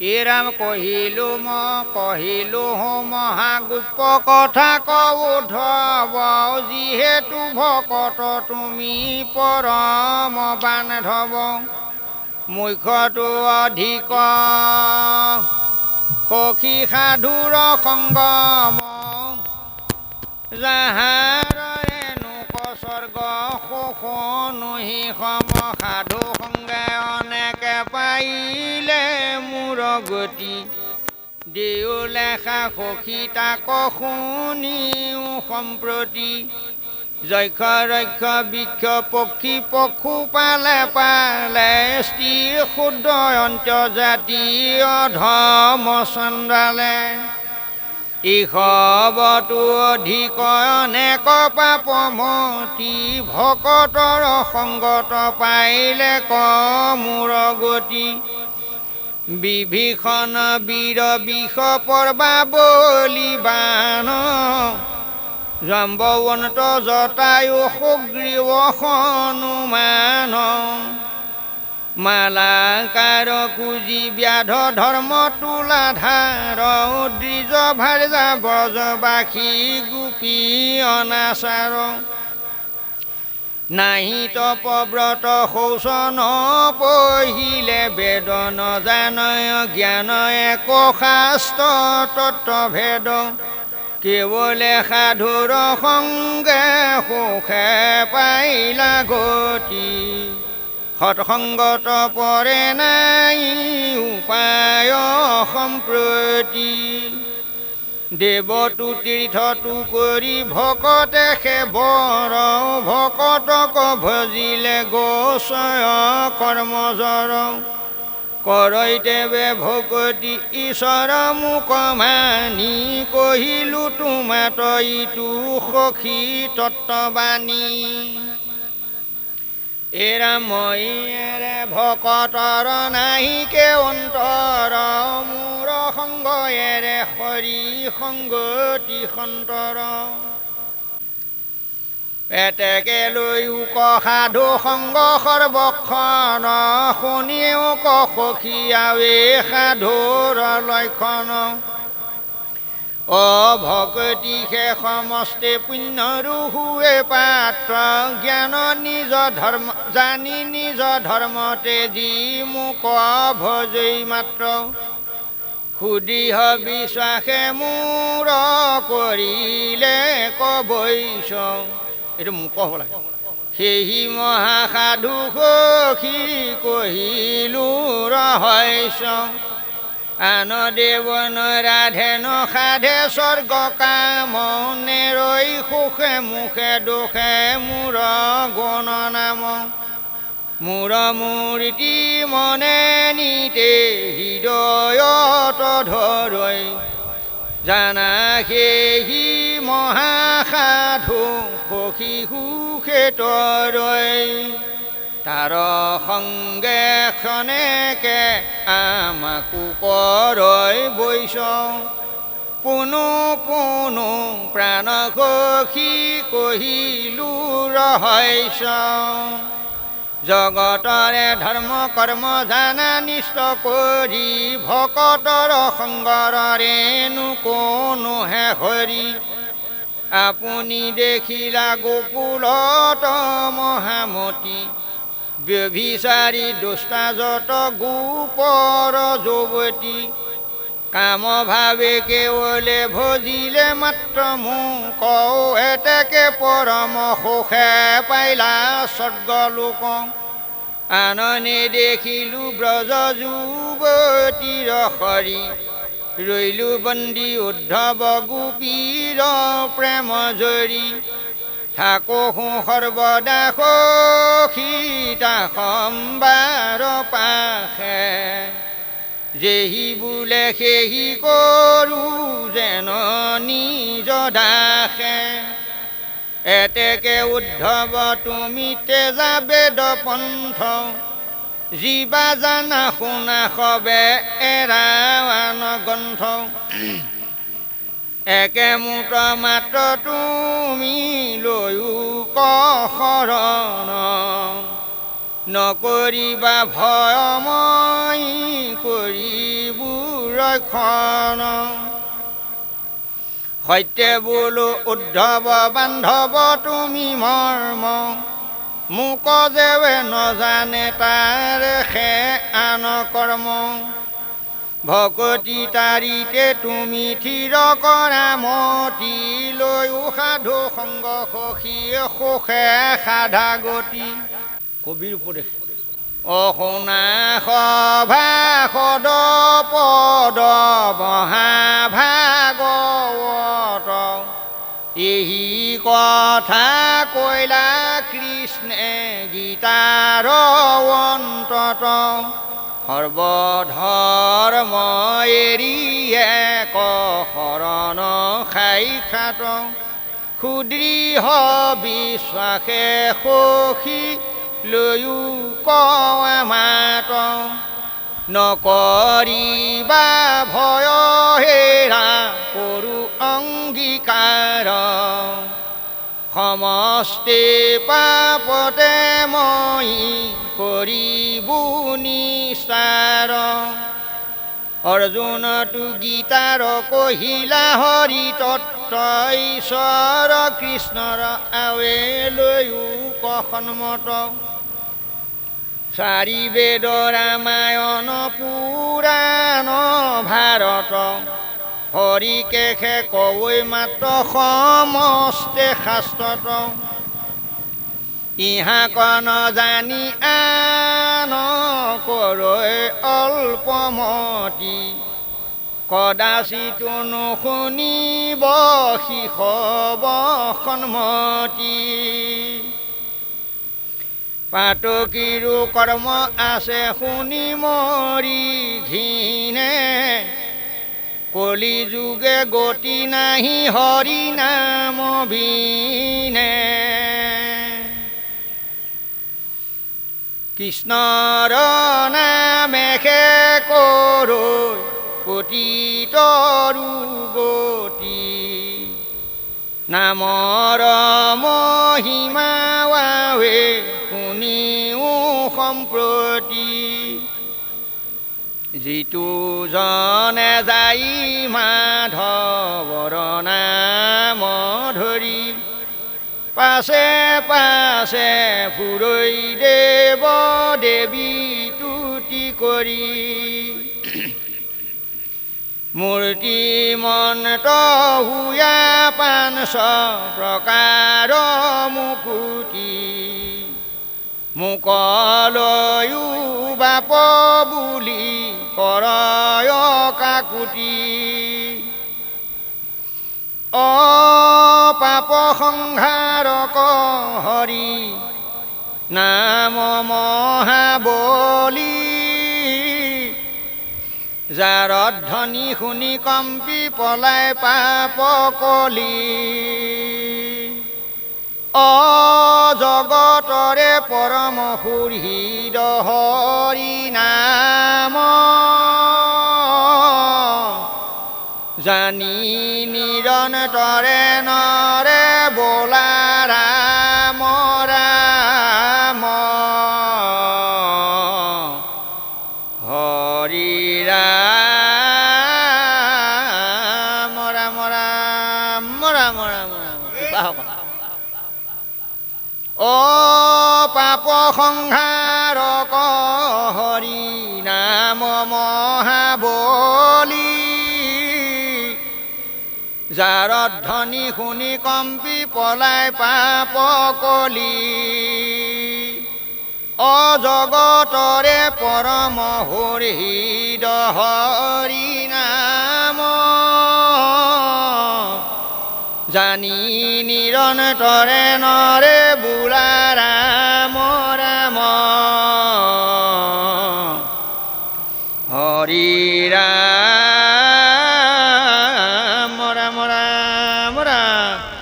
ইৰাম কহিলো মই কহিলো মহাগুপ্ত কথা কৌধব যিহেতু ভকত তুমি পৰম বান্ধৱ মুখ্যটো অধিক সখী সাধুৰ সংগম যাহাৰেনো কস্বৰ্গ শোষণহি সম সাধু। মোৰ গতি দেও লেখা সখী তাক শুনিও সম্প্ৰতি। যক্ষ ৰক্ষ বৃক্ষ পক্ষী পশু পালে পালে স্ত্ৰী শুদ্ধ অন্ত্যজাতি অধম চন্দ্ৰালে অধিক অনেক পাপমতি ভকতৰ সংগত পাইলে কমূৰ গতি। বিভীষণ বীৰ বিষ পৰ্বা বলি বান জম্বৱন্ত জটায়ু সুগ্ৰীৱ হনুমান। মালাকাৰ কুজি ব্যাধ ধৰ্ম তোলাধাৰ দ্বিজ ভাৰ্যা ব্ৰজবাসী গোপী অনাচাৰ। নাহি তপব্ৰত শৌচন পহিলে বেদ নজানয় জ্ঞান এক শাস্ত্ৰ তত্ত্বভেদ কেৱলে সাধুৰ সংগে সুখে পাইলা গতি। সৎসংগত পৰে নাই উপায় সম্প্ৰতি। দেৱতো তীৰ্থটো কৰি ভকতে সেৱৰ ভকতক ভজিলে গোচয় কৰ্মজৰ। কৰৈতেবে ভকতি ঈশ্বৰ মোক মানি কহিলো তোমাত ইটো সখী তত্ত্ববাণী। এৰা মইৰে ভকতৰ নাহিকে অন্তৰ মোৰ সংগয়েৰে হৰি সংগতি সন্তৰ। পেটেকে লৈ উক সাধু সংগ সৰ্বক্ষণ শুনিও ক সখীয়াৱে সাধুৰ লক্ষণ। অভকতি সে সমস্তে পুণ্যৰু হুৱে পাত্ৰ জ্ঞান নিজ ধৰ্ম জানি নিজ ধৰ্মতে যি মোক ভজৈ মাত্ৰ। সুদীহ বিশ্বাসে মোৰ কৰিলে কবৈছ এইটো মোক হ'ব লাগে। সেহি মহাসাধু সখী কহিলো ৰহস্য আন দেৱন ৰাধে নসাধে স্বৰ্গ কামনে ৰৈ সুখে মুখে দুখে মূৰ গুণ নাম। মূৰ মূৰ্তি মনে নিতে হৃদয়ত ধৰৈ জানা সেহি মহাসাধু, সখী সুখে তৰৈ তাৰ সংগে ক্ষণেকে আমাকো পৰৈ বৈছ পুনু পুনু প্ৰাণ সখী কহিলো ৰহস্য জগতরে ধর্ম, কর্ম জানা নিষ্ট করি ভকতর সঙ্গরে নু হরি। আপুনি দেখিলা গোকুলত মহামতী ব্যভিচাৰী দুষ্টাজত গোপৰ যুৱতী কাম ভাৱে কেৱলে ভজিলে মাত্ৰ মোক এতেকে পৰম সুখে পাইলা স্বৰ্গলোক। আননে দেখিলো ব্ৰজ যুৱতীৰ সৰি ৰৈলো বন্দী উদ্ধৱ গোপীৰ প্ৰেম জৰি। থাকো সৰ্বদা সীতা সম্বাৰ পাশে। যেহি বোলে সেহি কৰো যেন নিজ দাসে। এতেকে উদ্ধৱ তুমি তেজা বেদ পন্থ। জীৱা জানা শুনা সবে এৰাৱান গ্ৰন্থ। একে মুঠ মাত্ৰ তুমি লৈও ক নকৰিবা ভয়ময়ী কৰিবোৰ ৰক্ষণ। সত্যে বোলো উদ্ধৱ বান্ধৱ তুমি মৰ্ম। মোক যেৱে নজানে তাৰ সে আন কৰ্ম। ভকতি তাৰিতে তুমি থিৰ কৰা মতি লৈও সাধু সংগ সখীয়ে সুখে সাধা গতি। উপদেশ অশুনা সভা সদ পদ এই কথা কৈলা কৃষ্ণে গীতাৰ অন্তত। সৰ্বধৰ্ম এৰি এক শৰণ সাক্ষাত ক্ষুদ্ৰিহ বিশ্বাসে সখী লৈও কওঁ মাত নকৰিবা ভয় হেৰা কৰো অংগীকাৰ। সমষ্টি পাপতে মই কৰিবো নিচাৰ। অৰ্জুনটো গীতাৰ কহিলা হৰি তত্ত ঈশ্বৰ কৃষ্ণৰ আৱে লৈও কসন্মত চাৰি বেদ ৰামায়ণ পুৰাণ ভাৰত। হৰিকেশে কৱৈ মাত্ৰ সমস্তে শাস্ত্ৰত। ইহাক নজানি আন কৰৈ অল্পমতি। কদাচিতো নুশুনিব শিষব সন্মতি পাতকীৰো কৰ্ম আছে, শুনি মৰি ঘিনে কলি যুগে গতি নাহি, হৰি নাম বিনে কৃষ্ণৰ নামেহে কৰৈ পতিতৰু গতি নামৰ মহিমাৱে যিটো জনে যাই মাধৱৰ নাম ধৰি, পাছে পাছে ফুৰৈ দেৱ দেৱী তুতি কৰি। মূৰ্তি মন্ত হুয়া পাঞ্চ প্ৰকাৰ মুকুতি মুকলৈও বাপ বুলি কৰয় কাকুতি। অ পাপ সংহাৰক হৰি নাম মহাবলী। যাৰ ধ্বনি শুনি কম্পি পলাই পাপ কলি। অজগতৰে পৰম সুহৃদ হৰি নাম। জানি নিৰন্তৰে নৰে বোলা পাপ সংহাৰক হৰি নাম মহাবলী। যাৰ ধ্বনি শুনি কম্পি পলাই পাপ কলি। অজগতৰে পৰম হৰিদ হৰি নাম। জানি নিৰন্তৰে নৰে ৰাম।